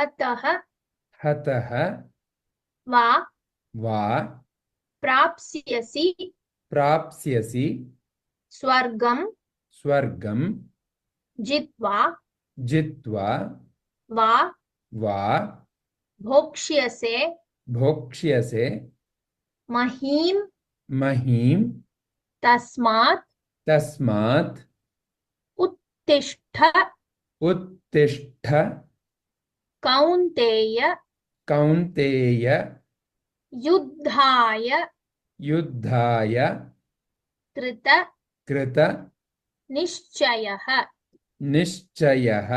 हतः हतः वा वा प्राप्स्यसि प्राप्स्यसि स्वर्गं स्वर्गं जित्वा जित्वा वा वा भोक्ष्यसे भोक्ष्यसे महीं महीं तस्मात् तस्मात् उत्तिष्ठ उत्तिष्ठ कौन्तेय कौन्तेय युद्धाय युद्धाय कृत कृत निश्चयः। निश्चयः।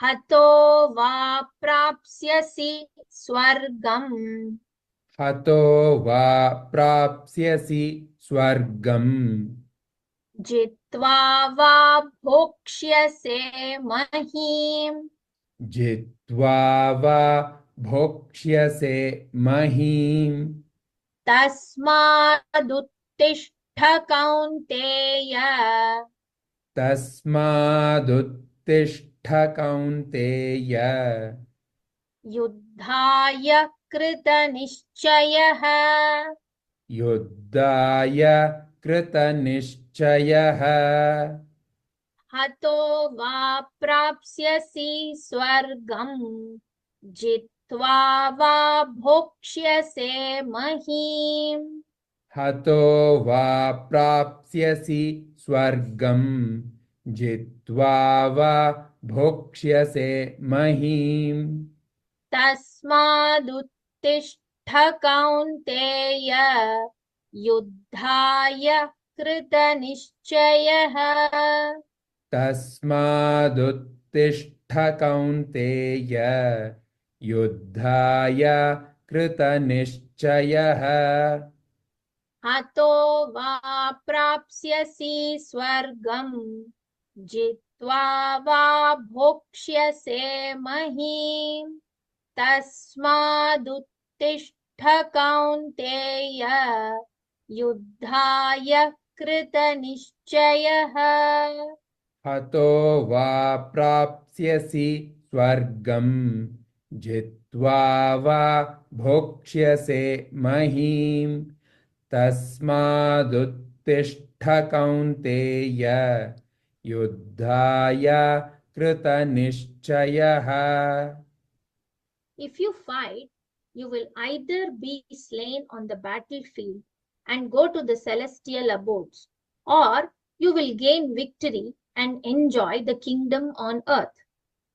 हतो वा प्राप्स्यसि स्वर्गम्। हतो वा प्राप्स्यसि स्वर्गम्। जित्वा वा भोक्ष्यसे महीम्। जित्वा वा भोक्ष्यसे महीम्। तस्मादुत्तिष्ठ कौन्तेय तस्मादुत्तिष्ठ कौन्तेय युद्धाय कृतनिश्चयः। युद्धाय कृतनिश्चयः हतो वा प्राप्स्यसि स्वर्गम् जित्वा वा भोक्ष्यसे महीम्। हतो वा प्राप्स्यसि स्वर्गम् जित्वा वा भोक्ष्यसे महीम्। तस्मादुत्तिष्ठ कौन्तेय युद्धाय कृतनिश्चयः तस्मादुत्तिष्ठ कौन्तेय युद्धाय कृतनिश्चयः। हतो वा प्राप्स्यसि स्वर्गम् जित्वा वा भोक्ष्यसे महीम् तस्मादुत्तिष्ठ कौन्तेय युद्धाय कृतनिश्चयः हतो वा प्राप्स्यसि स्वर्गम् जित्वा वा भोक्ष्यसे महीम् तस्मादुत्तिष्ठ कौन्तेय युद्धाय कृतनिश्चयः If you fight, you will either be slain on the battlefield and go to the celestial abodes, or you will gain victory and enjoy the kingdom on earth.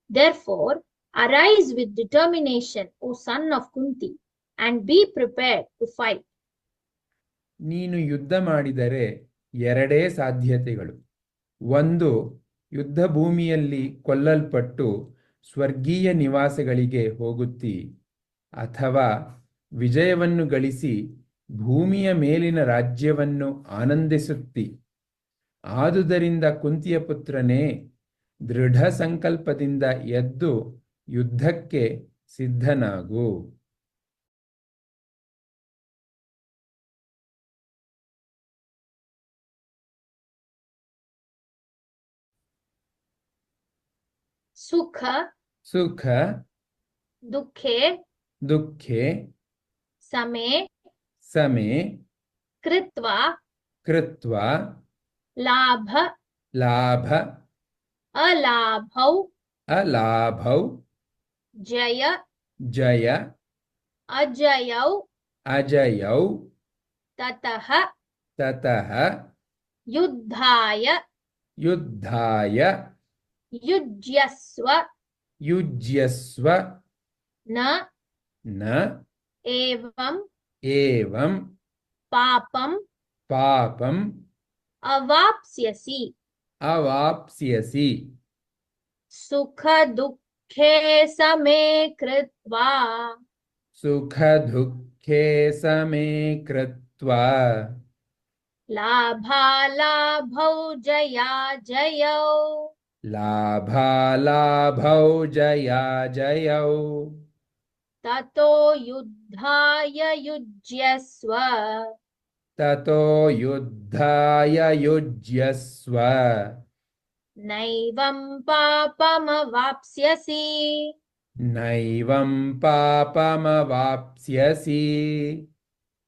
Therefore, arise with determination, O son of Kunti, and be prepared to fight. ನೀನು ಯುದ್ಧ ಮಾಡಿದರೆ ಎರಡೇ ಸಾಧ್ಯತೆಗಳು ಒಂದು ಯುದ್ಧ ಭೂಮಿಯಲ್ಲಿ ಕೊಲ್ಲಲ್ಪಟ್ಟು ಸ್ವರ್ಗೀಯ ನಿವಾಸಗಳಿಗೆ ಹೋಗುತ್ತಿ ಅಥವಾ ವಿಜಯವನ್ನು ಗಳಿಸಿ ಭೂಮಿಯ ಮೇಲಿನ ರಾಜ್ಯವನ್ನು ಆನಂದಿಸುತ್ತಿ ಆದುದರಿಂದ ಕುಂತಿಯ ಪುತ್ರನೇ ದೃಢ ಸಂಕಲ್ಪದಿಂದ ಎದ್ದು ಯುದ್ಧಕ್ಕೆ ಸಿದ್ಧನಾಗು. ಸುಖ. ಸುಖ. ದುಃಖೆ. ದುಃಖೆ. ಸಮೇ. ಸಮೇ. ಕೃತ್ವಾ. ಕೃತ್ವ. लाभ। लाभ। अलाभौ। अलाभौ। जय। जय। अजयौ। अजयौ। ततः। ततः। युद्धाय। युद्धाय। युज्यस्व। युज्यस्व। न। न। एवं। एवं। पापं पापम्। अवाप्स्यसि। अवाप्स्यसि। सुख दुःखे समे कृत्वा। सुखदुःखे समे कृत्वा। लाभालाभौ जया जयौ। लाभालाभौ जया जयौ। ततो युद्धाय युज्यस्व। ततो युद्धाय युज्यस्व। नैवं पापमवाप्स्यसि। नैवं पापमवाप्स्यसि।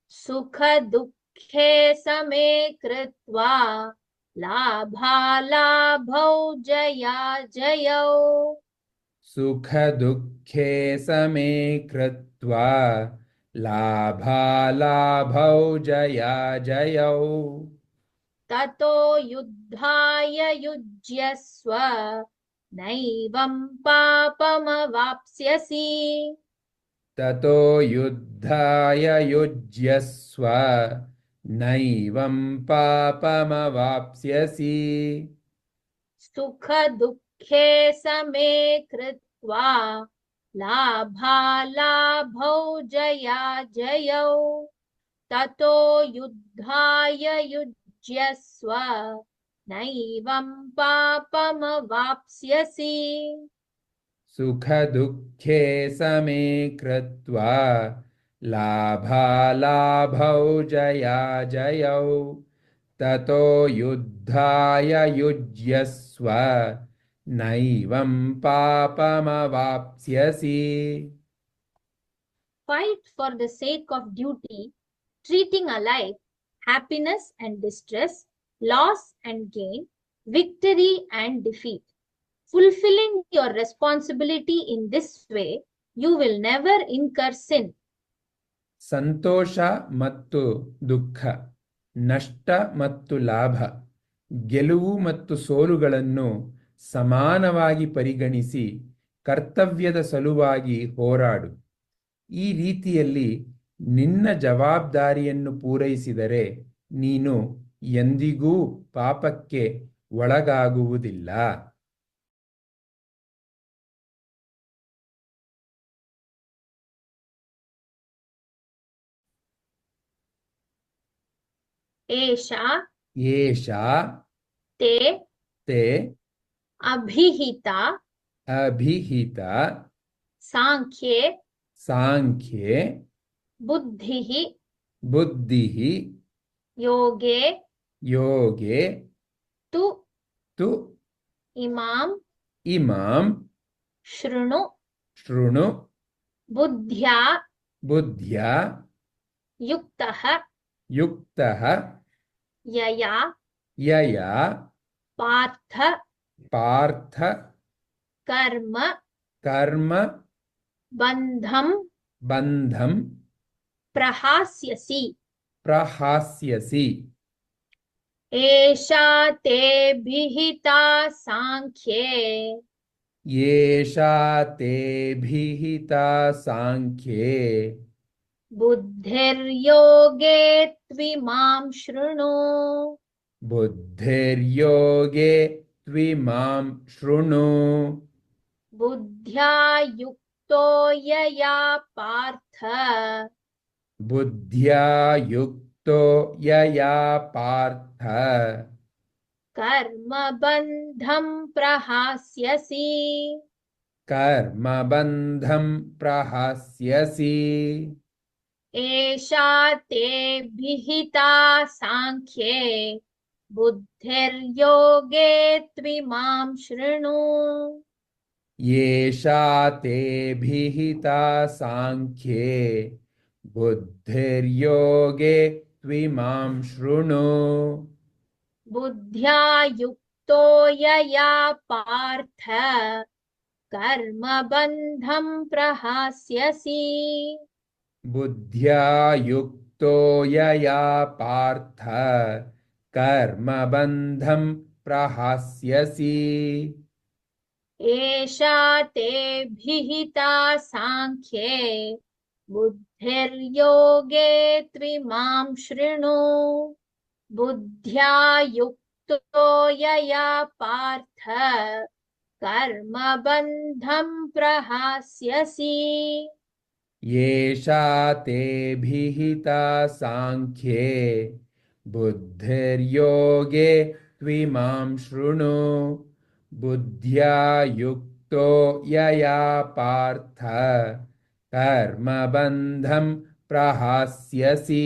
सुखदुःखे समे कृत्वा लाभालाभौ जया जयौ। सुखदुःखे समे कृत्वा लाभालाभौ जया जयौ। ततो युद्धाय युज्यस्व नैवं पापमवाप्स्यसि। ततो युद्धाय युज्यस्व नैवं पापमवाप्स्यसि। सुखदुःखे समे कृत्वा लाभालाभौ जया जयौ। ततो युद्धाय युज्यस्व नैवं पापमवाप्स्यसि सुखदुःखे समे कृत्वा लाभालाभौ जया जयौ। ततो युद्धाय युज्यस्व ನೈವಂ ಪಾಪಮವಾಪ್ಸ್ಯಸಿ fight for the sake of duty treating alike happiness and distress loss and gain victory and defeat fulfilling your responsibility in this way you will never incur sin ಸಂತೋಷ ಮತ್ತು ದುಃಖ ನಷ್ಟ ಮತ್ತು ಲಾಭ ಗೆಲುವು ಮತ್ತು ಸೋಲುಗಳನ್ನು ಸಮಾನವಾಗಿ ಪರಿಗಣಿಸಿ ಕರ್ತವ್ಯದ ಸಲುವಾಗಿ ಹೋರಾಡು. ಈ ರೀತಿಯಲ್ಲಿ ನಿನ್ನ ಜವಾಬ್ದಾರಿಯನ್ನು ಪೂರೈಸಿದರೆ ನೀನು ಎಂದಿಗೂ ಪಾಪಕ್ಕೆ ಒಳಗಾಗುವುದಿಲ್ಲ. ಏಷ ಏಷ ತೇ ತೇ अभिहिता अभिहिता सांख्ये सांख्ये बुद्धि बुद्धिः योगे योगे तु तु इमाम इमाम श्रुणु श्रुणु बुद्ध्या बुद्ध्या युक्तः युक्तः यया यया पार्थ पार्थ कर्म कर्म बंधम बंधम प्रहास्यसी। प्रहास्यसी। एषा ते विहिता सांख्ये येषा ते विहिता सांख्ये बुद्धिर्योगे त्विमां शृणु। बुद्धिर्योगे त्विमां शृणु। बुद्ध्या युक्तो यया पार्थ। बुद्ध्या युक्तो यया पार्थ। कर्मबन्धं प्रहास्यसि। कर्मबन्धं प्रहास्यसि। एषा ते विहिता साङ्ख्ये। बुद्धिर्योगे त्विमां शृणु। येषा ते भिहिता साङ्ख्ये बुद्धिर्योगे त्विमां शृणु। बुद्ध्या युक्तो यया पार्थ कर्मबन्धं प्रहास्यसि। बुद्ध्या युक्तो यया पार्थ कर्म बंधम प्रहास्यसी। एषा ते भिहिता साङ्ख्ये बुद्धिर्योगे त्रिमां शृणु। बुद्ध्या युक्तो यया पार्थ कर्म बंधम प्रहास्यसी। येषा ते भिहिता सांख्ये बुद्धिर्योगे त्विमां शृणु बुद्ध्या युक्तो यया Partha कर्मबन्धं प्रहास्यसि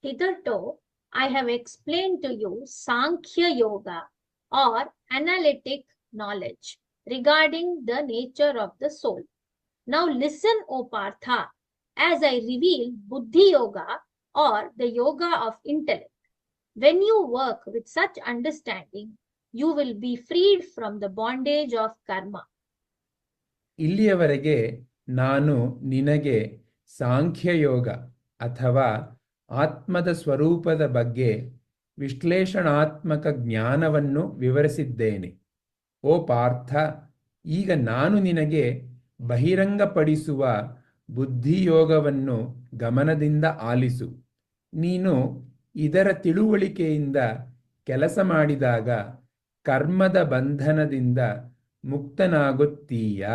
Hitherto, I have explained to you Sankhya Yoga or analytic knowledge, regarding the nature of the soul. Now listen, O Partha, as I reveal Buddhi Yoga or the yoga of intellect. When you work with such understanding, you will be freed from the bondage of karma. ಇಲ್ಲಿಯವರೆಗೆ ನಾನು ನಿನಗೆ ಸಾಂಖ್ಯಯೋಗ ಅಥವಾ ಆತ್ಮದ ಸ್ವರೂಪದ ಬಗ್ಗೆ ವಿಶ್ಲೇಷಣಾತ್ಮಕ ಜ್ಞಾನವನ್ನು ವಿವರಿಸಿದ್ದೇನೆ ಓ ಪಾರ್ಥ ಈಗ ನಾನು ನಿನಗೆ ಬಹಿರಂಗಪಡಿಸುವ ಬುದ್ಧಿಯೋಗವನ್ನು ಗಮನದಿಂದ ಆಲಿಸು ನೀನು ಇದರ ತಿಳುವಳಿಕೆಯಿಂದ ಕೆಲಸ ಮಾಡಿದಾಗ ಕರ್ಮದ ಬಂಧನದಿಂದ ಮುಕ್ತನಾಗುತ್ತೀಯ?